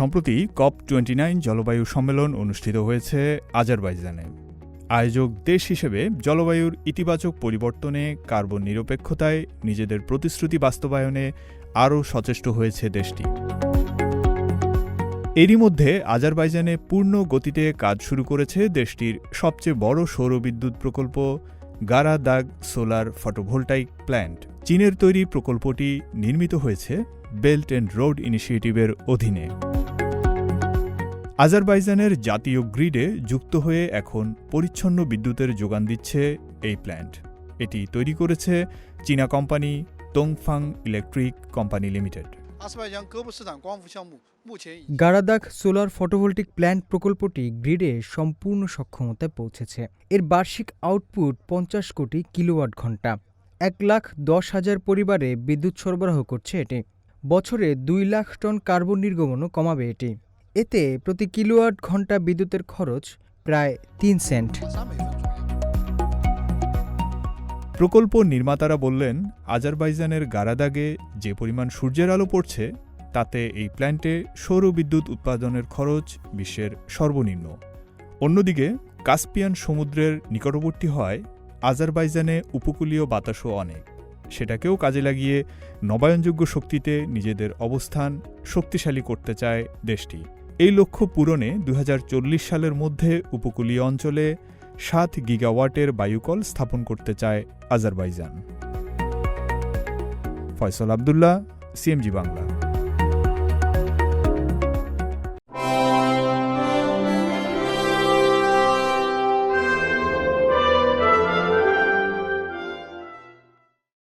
সম্প্রতি COP twenty nine জলবায়ু সম্মেলন অনুষ্ঠিত হয়েছে আজারবাইজানে। আয়োজক দেশ হিসেবে জলবায়ুর ইতিবাচক পরিবর্তনে, কার্বন নিরপেক্ষতায় নিজেদের প্রতিশ্রুতি বাস্তবায়নে আরও সচেষ্ট হয়েছে দেশটি। এরই মধ্যে আজারবাইজানে পূর্ণ গতিতে কাজ শুরু করেছে দেশটির সবচেয়ে বড় সৌরবিদ্যুৎ প্রকল্প গারা দাগ সোলার ফটোভোল্টাইক প্ল্যান্ট। চীনের তৈরি প্রকল্পটি নির্মিত হয়েছে বেল্ট অ্যান্ড রোড ইনিশিয়েটিভের অধীনে। আজারবাইজানের জাতীয় গ্রিডে যুক্ত হয়ে এখন পরিচ্ছন্ন বিদ্যুতের যোগান দিচ্ছে এই প্ল্যান্ট। এটি তৈরি করেছে চীনা company Dongfang electric company limited. Garadag solar photovoltaic plant প্রকল্পটি গ্রিডে সম্পূর্ণ সক্ষমতায় পৌঁছেছে। এর বার্ষিক আউটপুট পঞ্চাশ কোটি কিলোওয়াট ঘণ্টা। এক লাখ দশ হাজার পরিবারে বিদ্যুৎ সরবরাহ করছে এটি। বছরে দুই লাখ টন কার্বন নির্গমনও কমাবে এটি। এতে প্রতি কিলোয়াট ঘণ্টা বিদ্যুতের খরচ প্রায় তিন সেন্ট। প্রকল্প নির্মাতারা বললেন, আজারবাইজানের গারাদাগে যে পরিমাণ সূর্যের আলো পড়ছে, তাতে এই প্ল্যান্টে সৌর বিদ্যুৎ উৎপাদনের খরচ বিশ্বের সর্বনিম্ন। অন্যদিকে, কাস্পিয়ান সমুদ্রের নিকটবর্তী হয় আজারবাইজানে উপকূলীয় বাতাসও অনেক। সেটাকেও কাজে লাগিয়ে নবায়নযোগ্য শক্তিতে নিজেদের অবস্থান শক্তিশালী করতে চায় দেশটি। এই লক্ষ্য পূরণে দু হাজার চল্লিশ সালের মধ্যে উপকূলীয় অঞ্চলে সাত গিগাওয়াটের বায়ুকল স্থাপন করতে চায় আজারবাইজান। ফয়সল আবদুল্লাহ, সিএমজি বাংলা।